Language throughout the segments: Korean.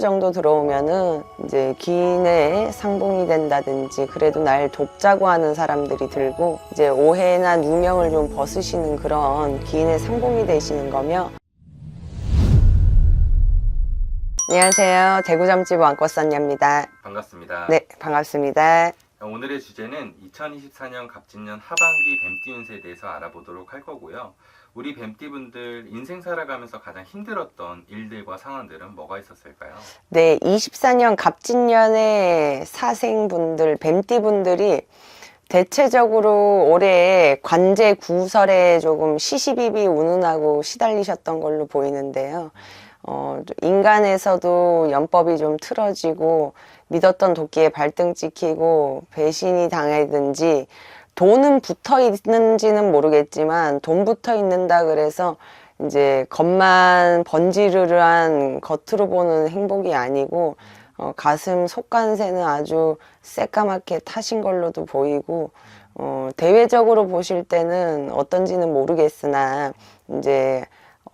정도 들어오면은 이제 기인의 상봉이 된다든지 그래도 날 돕자고 하는 사람들이 들고 이제 오해나 누명을 좀 벗으시는 그런 기인의 상봉이 되시는 거며. 안녕하세요. 대구점집 왕꽃선녀입니다. 반갑습니다. 네 반갑습니다 오늘의 주제는 2024년 갑진년 하반기 뱀띠 운세에 대해서 알아보도록 할 거고요. 우리 뱀띠분들 인생 살아가면서 가장 힘들었던 일들과 상황들은 뭐가 있었을까요? 네 24년 갑진년의 사생분들 뱀띠분들이 대체적으로 올해 관제 구설에 조금 시시비비 운운하고 시달리셨던 걸로 보이는데요. 어, 인간에서도 연법이 좀 틀어지고 믿었던 도끼에 발등 찍히고 배신이 당하든지 돈은 붙어 있는지는 모르겠지만 돈 붙어 있는다 그래서 이제 겉만 번지르르한 겉으로 보는 행복이 아니고 어, 가슴 속간새는 아주 새까맣게 타신 걸로도 보이고 어, 대외적으로 보실 때는 어떤지는 모르겠으나 이제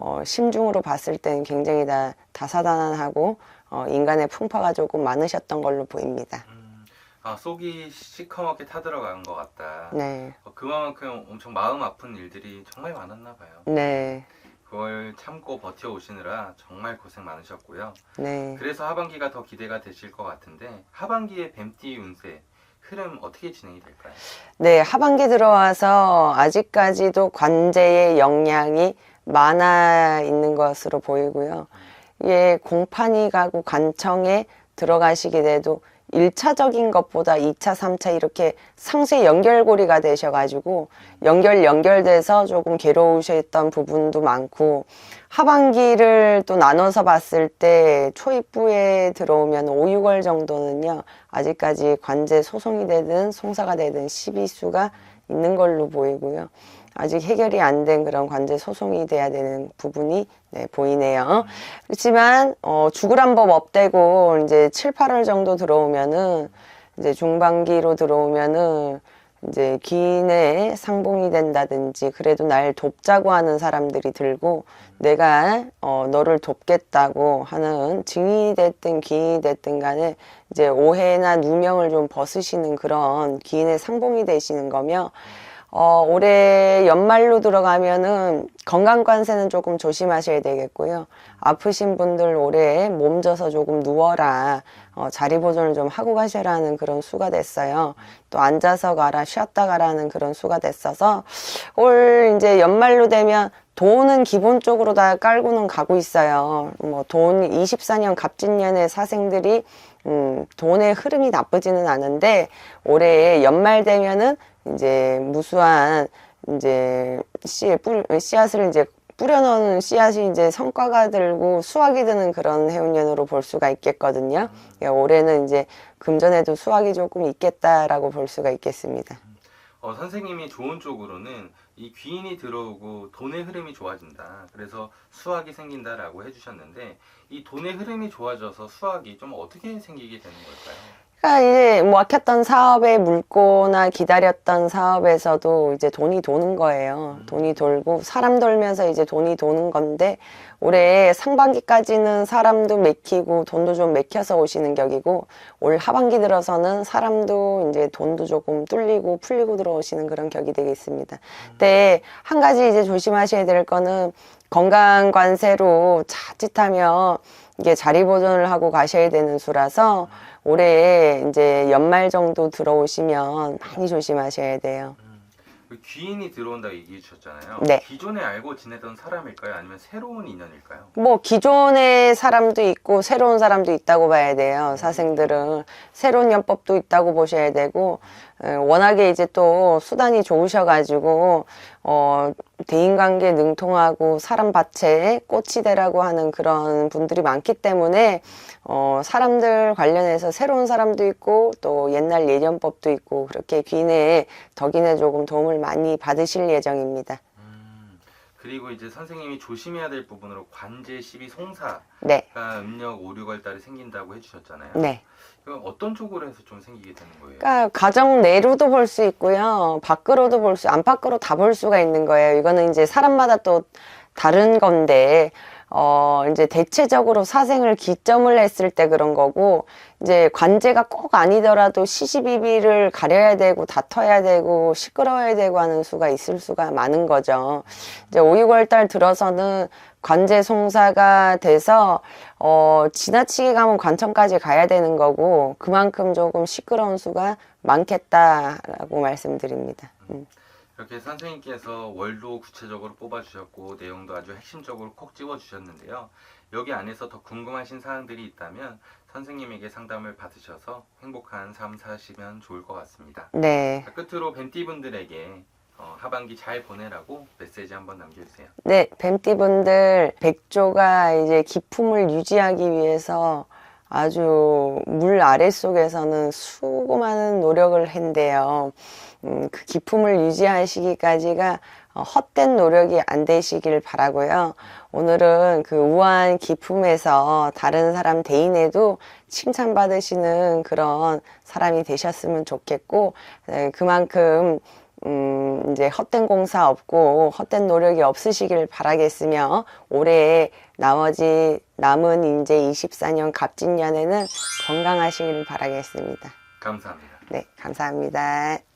어, 심중으로 봤을 때는 굉장히 다 다사다난하고 어, 인간의 풍파가 조금 많으셨던 걸로 보입니다. 음, 아 속이 시커멓게 타들어간 것 같다. 네, 어, 그만큼 엄청 마음 아픈 일들이 정말 많았나 봐요. 네, 그걸 참고 버텨 오시느라 정말 고생 많으셨고요. 네. 그래서 하반기가 더 기대가 되실 것 같은데 하반기의 뱀띠 운세 흐름 어떻게 진행이 될까요? 네, 하반기 들어와서 아직까지도 관제의 영향이 많아 있는 것으로 보이고요. 이게 공판이 가고 관청에 들어가시게 돼도 1차적인 것보다 2차, 3차 이렇게 상세 연결고리가 되셔가지고 연결, 연결돼서 조금 괴로우셨던 부분도 많고 하반기를 또 나눠서 봤을 때 초입부에 들어오면 5, 6월 정도는요 아직까지 관제 소송이 되든 송사가 되든 시비수가 있는 걸로 보이고요. 아직 해결이 안 된 그런 관제 소송이 돼야 되는 부분이 네, 보이네요. 그렇지만 어, 죽으란 법 없대고 이제 7, 8월 정도 들어오면은 이제 중반기로 들어오면은 이제 기인의 상봉이 된다든지 그래도 날 돕자고 하는 사람들이 들고 내가 어, 너를 돕겠다고 하는 증인이 됐든 기인이 됐든 간에 이제 오해나 누명을 좀 벗으시는 그런 기인의 상봉이 되시는 거며 어, 올해 연말로 들어가면은 건강 관세는 조금 조심하셔야 되겠고요. 아프신 분들 올해 몸져서 조금 누워라. 어, 자리 보존을 좀 하고 가셔라는 그런 수가 됐어요. 또 앉아서 가라, 쉬었다 가라는 그런 수가 됐어서 올 이제 연말로 되면 돈은 기본적으로 다 깔고는 가고 있어요. 뭐 돈 24년 갑진년의 사생들이 음, 돈의 흐름이 나쁘지는 않은데 올해 연말 되면은 이제 무수한 이제 씨 뿌, 씨앗을 이제 뿌려놓은 씨앗이 이제 성과가 들고 수확이 드는 그런 해운년으로 볼 수가 있겠거든요. 그러니까 올해는 이제 금전에도 수확이 조금 있겠다라고 볼 수가 있겠습니다. 어, 선생님이 좋은 쪽으로는 이 귀인이 들어오고 돈의 흐름이 좋아진다. 그래서 수확이 생긴다라고 해주셨는데 이 돈의 흐름이 좋아져서 수확이 좀 어떻게 생기게 되는 걸까요? 그러니까 이제 막혔던 사업에 물거나 기다렸던 사업에서도 이제 돈이 도는 거예요. 돈이 돌고 사람 돌면서 이제 돈이 도는 건데 올해 상반기까지는 사람도 맥히고 돈도 좀 맥혀서 오시는 격이고 올 하반기 들어서는 사람도 이제 돈도 조금 뚫리고 풀리고 들어오시는 그런 격이 되겠습니다. 근데 한 가지 이제 조심하셔야 될 거는 건강 관세로 자칫하면 이게 자리 보존을 하고 가셔야 되는 수라서 올해 이제 연말 정도 들어오시면 많이 조심하셔야 돼요. 그 귀인이 들어온다 얘기해 주셨잖아요. 네. 기존에 알고 지내던 사람일까요? 아니면 새로운 인연일까요? 뭐 기존의 사람도 있고 새로운 사람도 있다고 봐야 돼요. 사생들은 새로운 연법도 있다고 보셔야 되고 에, 워낙에 이제 또 수단이 좋으셔가지고 어 대인관계 능통하고 사람 밭에 꽃이 되라고 하는 그런 분들이 많기 때문에 어 사람들 관련해서 새로운 사람도 있고 또 옛날 예전법도 있고 그렇게 귀인의 덕인에 조금 도움을 많이 받으실 예정입니다. 음, 그리고 이제 선생님이 조심해야 될 부분으로 관제 시비 송사가 네, 음력 5, 6월 달에 생긴다고 해주셨잖아요. 네. 그럼 어떤 쪽으로 해서 좀 생기게 되는 거예요? 그러니까 가정 내로도 볼 수 있고요. 밖으로도 볼 수, 안팎으로 다 볼 수가 있는 거예요. 이거는 이제 사람마다 또 다른 건데, 어, 이제 대체적으로 사생을 기점을 했을 때 그런 거고, 이제 관제가 꼭 아니더라도 시시비비를 가려야 되고, 다퉈야 되고, 시끄러워야 되고 하는 수가 있을 수가 많은 거죠. 이제 5, 6월 달 들어서는 관제 송사가 돼서, 어, 지나치게 가면 관청까지 가야 되는 거고, 그만큼 조금 시끄러운 수가 많겠다라고 말씀드립니다. 음. 이렇게 선생님께서 월도 구체적으로 뽑아주셨고 내용도 아주 핵심적으로 콕 집어주셨는데요. 여기 안에서 더 궁금하신 사항들이 있다면 선생님에게 상담을 받으셔서 행복한 삶 사시면 좋을 것 같습니다. 네. 자, 끝으로 벤티분들에게 어, 하반기 잘 보내라고 메시지 한번 남겨주세요. 네, 뱀띠분들 백조가 이제 기품을 유지하기 위해서 아주 물 아래 속에서는 수고 많은 노력을 한대요. 음, 그 기품을 유지하시기까지가 어, 헛된 노력이 안 되시길 바라고요. 오늘은 그 우아한 기품에서 다른 사람 대인에도 칭찬받으시는 그런 사람이 되셨으면 좋겠고, 에, 그만큼 음, 이제 헛된 공사 없고 헛된 노력이 없으시길 바라겠으며 올해 나머지 남은 이제 24년 갑진년에는 건강하시길 바라겠습니다. 감사합니다. 네, 감사합니다.